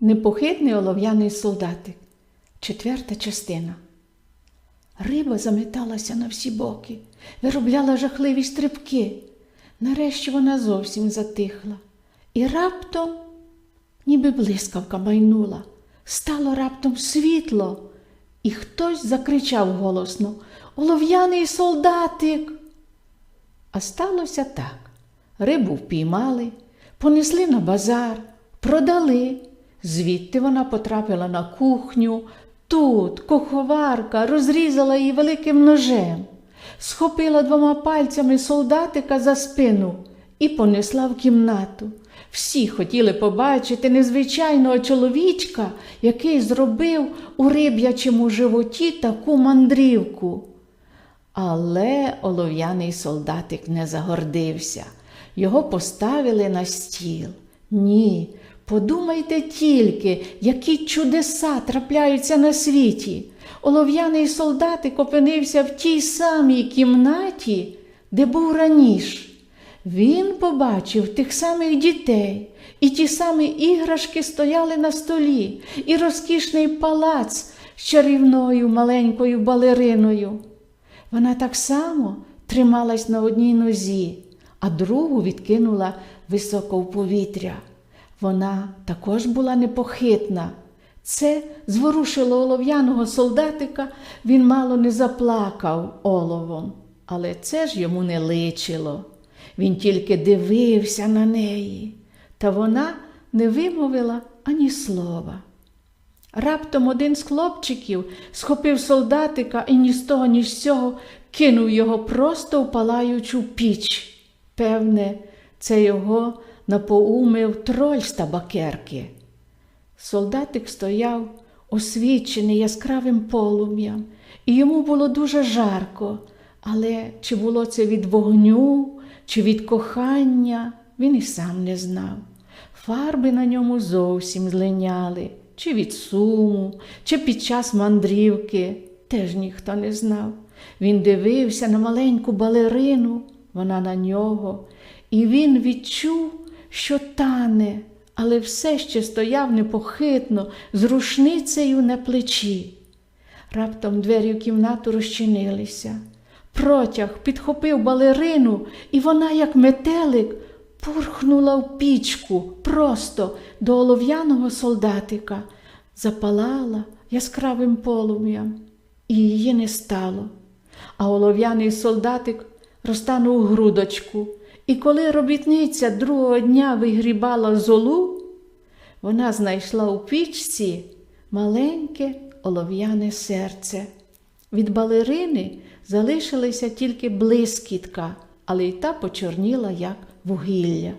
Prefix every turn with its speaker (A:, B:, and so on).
A: Непохитний олов'яний солдатик. Четверта частина. Риба заметалася на всі боки, виробляла жахливі стрибки. Нарешті вона зовсім затихла. І раптом, ніби блискавка майнула, стало раптом світло, і хтось закричав голосно Олов'яний солдатик. А сталося так. Рибу впіймали, понесли на базар, продали. Звідти вона потрапила на кухню. Тут куховарка розрізала її великим ножем, схопила двома пальцями солдатика за спину і понесла в кімнату. Всі хотіли побачити незвичайного чоловічка, який зробив у риб'ячому животі таку мандрівку. Але олов'яний солдатик не загордився. Його поставили на стіл. Ні, подумайте тільки, які чудеса трапляються на світі. Олов'яний солдатик опинився в тій самій кімнаті, де був раніше. Він побачив тих самих дітей, і ті самі іграшки стояли на столі, і розкішний палац з чарівною маленькою балериною. Вона так само трималась на одній нозі, а другу відкинула високо в повітря. Вона також була непохитна. Це зворушило олов'яного солдатика, він мало не заплакав оловом, але це ж йому не личило. Він тільки дивився на неї, та вона не вимовила ані слова. Раптом один з хлопчиків схопив солдатика і ні з того, ні з цього кинув його просто в палаючу піч. Певне, це його напоумив троль з табакерки. Солдатик стояв, освічений яскравим полум'ям, і йому було дуже жарко. Але чи було це від вогню, чи від кохання, він і сам не знав. Фарби на ньому зовсім злиняли, чи від суму, чи під час мандрівки, теж ніхто не знав. Він дивився на маленьку балерину, вона на нього, і він відчув, що тане, але все ще стояв непохитно, з рушницею на плечі. Раптом двері в кімнату розчинилися. Протяг підхопив балерину, і вона, як метелик, пурхнула в пічку просто до олов'яного солдатика, запалала яскравим полум'ям, і її не стало. А олов'яний солдатик розтанув грудочку, і коли робітниця другого дня вигрібала золу, вона знайшла у пічці маленьке олов'яне серце. Від балерини залишилася тільки блискітка, але й та почорніла, як вугілля.